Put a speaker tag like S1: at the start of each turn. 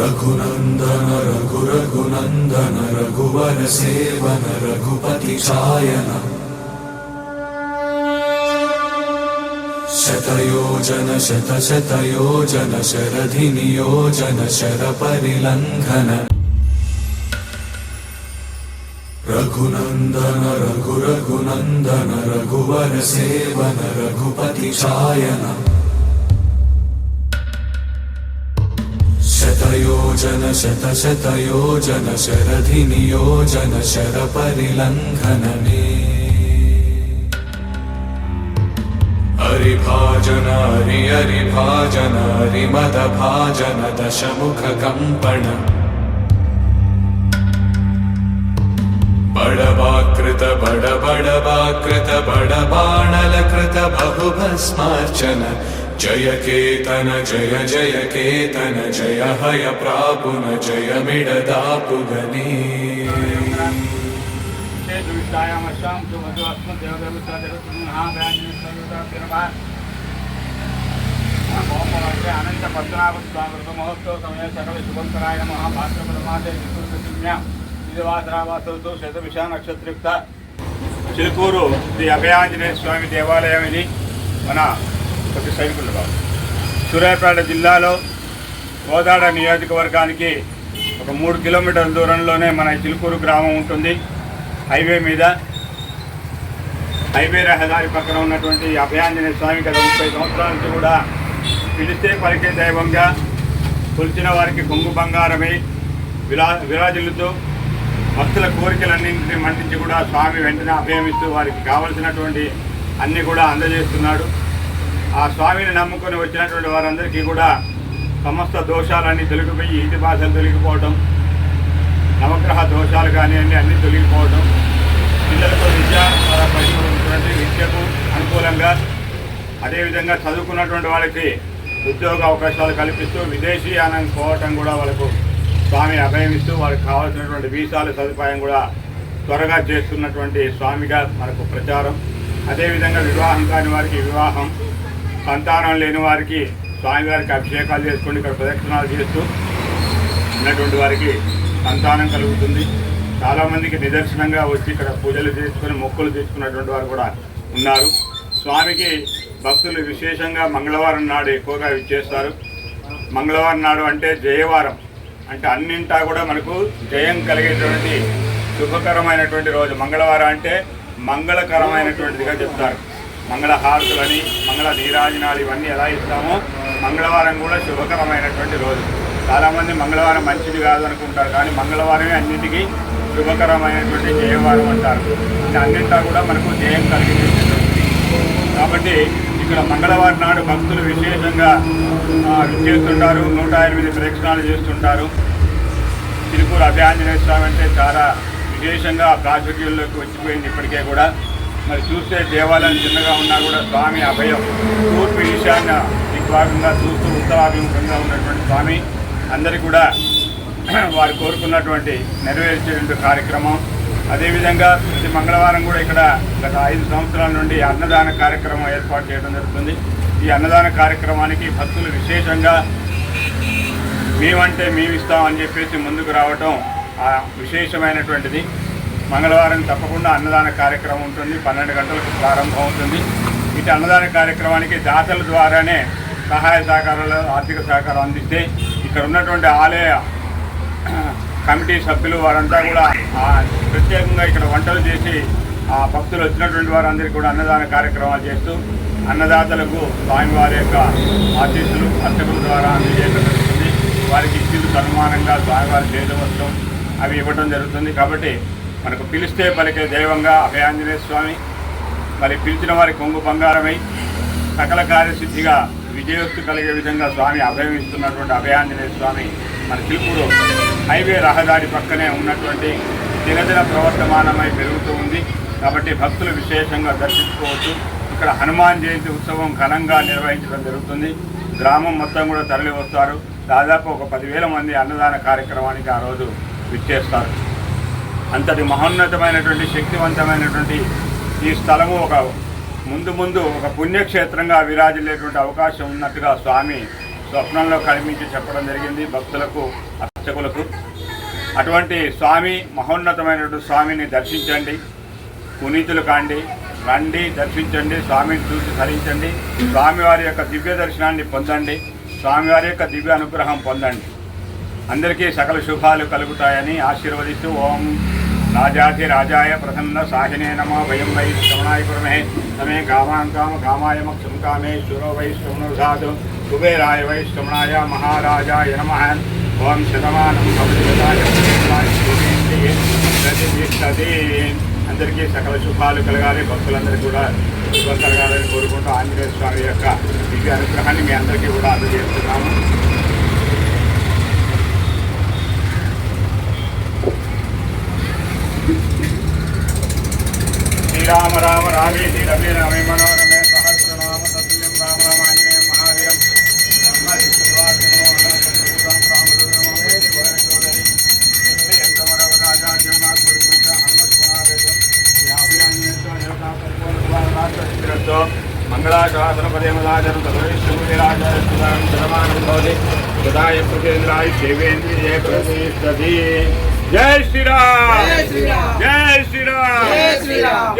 S1: रघुनन्दन रघुरघुनन्दन रघुवर seven Raghupati चायन शतयोजन शतशतयोजन शरधिनियोजन शरपरिलङ्घन Raghunandan रघुरघुनन्दन रघुवर seven शतयोजन शतशतयोजन शरधिनियोजन शरपरिलङ्घनने हरिभाजन Hari हरिभाजन हरिमदभाजन दशमुखकम्पण बडवाकृत बड बडवाकृत बडबाणलकृत बहुभस्मार्चन जय केतन जय जय केतन जय हय प्रापुन जय मिडदापुगने
S2: दुष्टायामश्यां सुमधु अस्मद्देवदेवता जगत्महाव्यान्यस्वरूपा అనంత పద్మనాభ స్వామి వ్రత మహోత్సవ సమయ సకల శుభంకరాయ నమ భాస్కరమాదే విష్ణుప్రతిజ్ఞ దివాసరావాసంతో శతవిష నక్షత్రయుక్త చిలుకూరు శ్రీ అభయాంజనేయ స్వామి దేవాలయం ఇది మన ప్రతి సైనికులు కావు సూర్యాపేట జిల్లాలో కోదాడ నియోజకవర్గానికి ఒక మూడు కిలోమీటర్ల దూరంలోనే మన చిలుకూరు గ్రామం ఉంటుంది. హైవే మీద. హైవే రహదారి పక్కన ఉన్నటువంటి అభయాంజనేయ స్వామి గత ముప్పై సంవత్సరాల నుంచి కూడా పిలిస్తే పలికే దైవంగా కొలిచిన వారికి కొంగు బంగారమై విరా విరాజిల్లుతూ భక్తుల కోరికలన్నింటినీ మంటించి కూడా స్వామి వెంటనే అభయమిస్తూ వారికి కావలసినటువంటి అన్నీ కూడా అందజేస్తున్నాడు. ఆ స్వామిని నమ్ముకొని వచ్చినటువంటి వారందరికీ కూడా సమస్త దోషాలన్నీ తొలగిపోయి ఈతి భాషలు తొలగిపోవడం నవగ్రహ దోషాలు కానివ్వండి అన్నీ తొలగిపోవడం పిల్లలకు విద్య పడినటువంటి విద్యకు అనుకూలంగా అదేవిధంగా చదువుకున్నటువంటి వాళ్ళకి ఉద్యోగ అవకాశాలు కల్పిస్తూ విదేశీయానం పోవటం కూడా వాళ్ళకు స్వామి అభయమిస్తూ వాళ్ళకి కావాల్సినటువంటి వీసాల సదుపాయం కూడా త్వరగా చేస్తున్నటువంటి స్వామిగా మనకు ప్రచారం. అదేవిధంగా వివాహం కాని వారికి వివాహం సంతానం లేని వారికి స్వామివారికి అభిషేకాలు చేసుకొని ఇక్కడ ప్రదక్షిణాలు చేస్తూ ఉన్నటువంటి వారికి సంతానం కలుగుతుంది. చాలామందికి నిదర్శనంగా వచ్చి ఇక్కడ పూజలు చేసుకుని మొక్కులు తీసుకున్నటువంటి వారు కూడా ఉన్నారు. స్వామికి భక్తులు విశేషంగా మంగళవారం నాడు ఎక్కువగా ఇచ్చేస్తారు మంగళవారం నాడు అంటే జయవారం. అంటే అన్నింటా కూడా మనకు జయం కలిగేటువంటి శుభకరమైనటువంటి రోజు. మంగళవారం అంటే మంగళకరమైనటువంటిదిగా చెప్తారు. మంగళ హారతులని మంగళ నీరాజనాలు ఇవన్నీ ఎలా ఇస్తామో మంగళవారం కూడా శుభకరమైనటువంటి రోజు. చాలామంది మంగళవారం మంచిది కాదు అనుకుంటారు కానీ మంగళవారమే అన్నింటికీ శుభకరమైనటువంటి జయవారం అంటారు. అన్నింటా కూడా మనకు జయం కలిగించేటువంటి కాబట్టి ఇక్కడ మంగళవారం నాడు భక్తులు విశేషంగా చేస్తుంటారు. నూట ఎనిమిది ప్రదక్షిణాలు చేస్తుంటారు. తిరుపూరు అభయాంజనేయ స్వామి అంటే చాలా విశేషంగా ప్రాచుర్యంలోకి వచ్చిపోయింది ఇప్పటికే కూడా. మరి చూస్తే దేవాలయం చిన్నగా ఉన్నా కూడా స్వామి అభయం. తూర్పు ఈశాన్య దిగ్భాగంగా చూస్తూ ఉత్తరాభిముఖంగా ఉన్నటువంటి స్వామి. అందరికీ కూడా వారు కోరుకున్నటువంటి నెరవేర్చేటువంటి కార్యక్రమం. అదేవిధంగా ప్రతి మంగళవారం కూడా ఇక్కడ గత ఐదు సంవత్సరాల నుండి అన్నదాన కార్యక్రమం ఏర్పాటు చేయడం జరుగుతుంది. ఈ అన్నదాన కార్యక్రమానికి భక్తులు విశేషంగా మేమంటే మేము ఇస్తాం అని చెప్పేసి ముందుకు రావటం విశేషమైనటువంటిది. మంగళవారం తప్పకుండా అన్నదాన కార్యక్రమం ఉంటుంది. పన్నెండు గంటలకు ప్రారంభం అవుతుంది. ఇటు అన్నదాన కార్యక్రమానికి దాతల ద్వారానే సహాయ సహకారాలు ఆర్థిక సహకారం అందిస్తే ఇక్కడ ఉన్నటువంటి ఆలయ కమిటీ సభ్యులు వారంతా కూడా ప్రత్యేకంగా ఇక్కడ వంటలు చేసి ఆ భక్తులు వచ్చినటువంటి వారందరికీ కూడా అన్నదాన కార్యక్రమాలు చేస్తూ అన్నదాతలకు స్వామివారి యొక్క ఆశీస్సులు అర్చకుల ద్వారా అందజేయడం జరుగుతుంది. వారికి ఇచ్చింది సన్మానంగా స్వామివారి చేతవస్త్రం అవి ఇవ్వడం జరుగుతుంది. కాబట్టి మనకు పిలిస్తే పలికే దైవంగా అభయాంజనేయ స్వామి మరి పిలిచిన వారి కొంగు బంగారమై సకల కార్యసిద్ధిగా విజయోక్తి కలిగే విధంగా స్వామి అభయం ఇస్తున్నటువంటి అభయాంజనేయ స్వామి మన తిరుపూరు హైవే రహదారి పక్కనే ఉన్నటువంటి దినదిన ప్రవర్తమానమై పెరుగుతూ ఉంది. కాబట్టి భక్తులు విశేషంగా దర్శించుకోవచ్చు. ఇక్కడ హనుమాన్ జయంతి ఉత్సవం ఘనంగా నిర్వహించడం జరుగుతుంది. గ్రామం మొత్తం కూడా తరలి వస్తారు దాదాపు ఒక పదివేల మంది అన్నదాన కార్యక్రమానికి ఆ రోజు విచ్చేస్తారు. అంతటి మహోన్నతమైనటువంటి శక్తివంతమైనటువంటి ఈ స్థలము ఒక ముందు ముందు ఒక పుణ్యక్షేత్రంగా విరాజిల్లేటువంటి అవకాశం ఉన్నట్టుగా స్వామి స్వప్నంలో కనిపించి చెప్పడం జరిగింది భక్తులకు అర్చకులకు. అటువంటి స్వామి మహోన్నతమైనటువంటి స్వామిని దర్శించండి పునీతులు కాండి రండి దర్శించండి స్వామిని చూసి ధరించండి స్వామివారి యొక్క దివ్య దర్శనాన్ని పొందండి స్వామివారి యొక్క దివ్య అనుగ్రహం పొందండి. అందరికీ సకల శుభాలు కలుగుతాయని ఆశీర్వదిస్తూ ఓం రాజాది రాజాయ ప్రసన్న సాహినే నమ వయం వై శ్రవణాయ పురమే తమే కామాం కామ కామాయ మక్షం కామే శురో వై శ్రవణుర్ధాతు కుబేరాయ వై శ్రవణాయ మహారాజాయ నమ. ఓం శతమానం భవతి అందరికీ సకల శుభాలు కలగాలి. భక్తులందరికీ కూడా శుభం కలగాలని కోరుకుంటూ ఆంజనేయ స్వామి యొక్క దివ్య అనుగ్రహాన్ని మీ అందరికీ కూడా అందజేస్తున్నాము. రామ రామ రామేతి రమే రమే మనోరమే సహస్రనామ తత్ల్యం రామ రామాంజనేయం మహావీరం మంగళాశాసనపదేమదాచరణ భవిష్యరాచారం జనమానం భవతి గదాయ ప్రజేంద్రాయ దేవేంద్రి జయ ప్రతిష్టతి జయ శ్రీరామ్ జయ శ్రీరామ్ జయ శ్రీరామ్ జయ శ్రీరామ్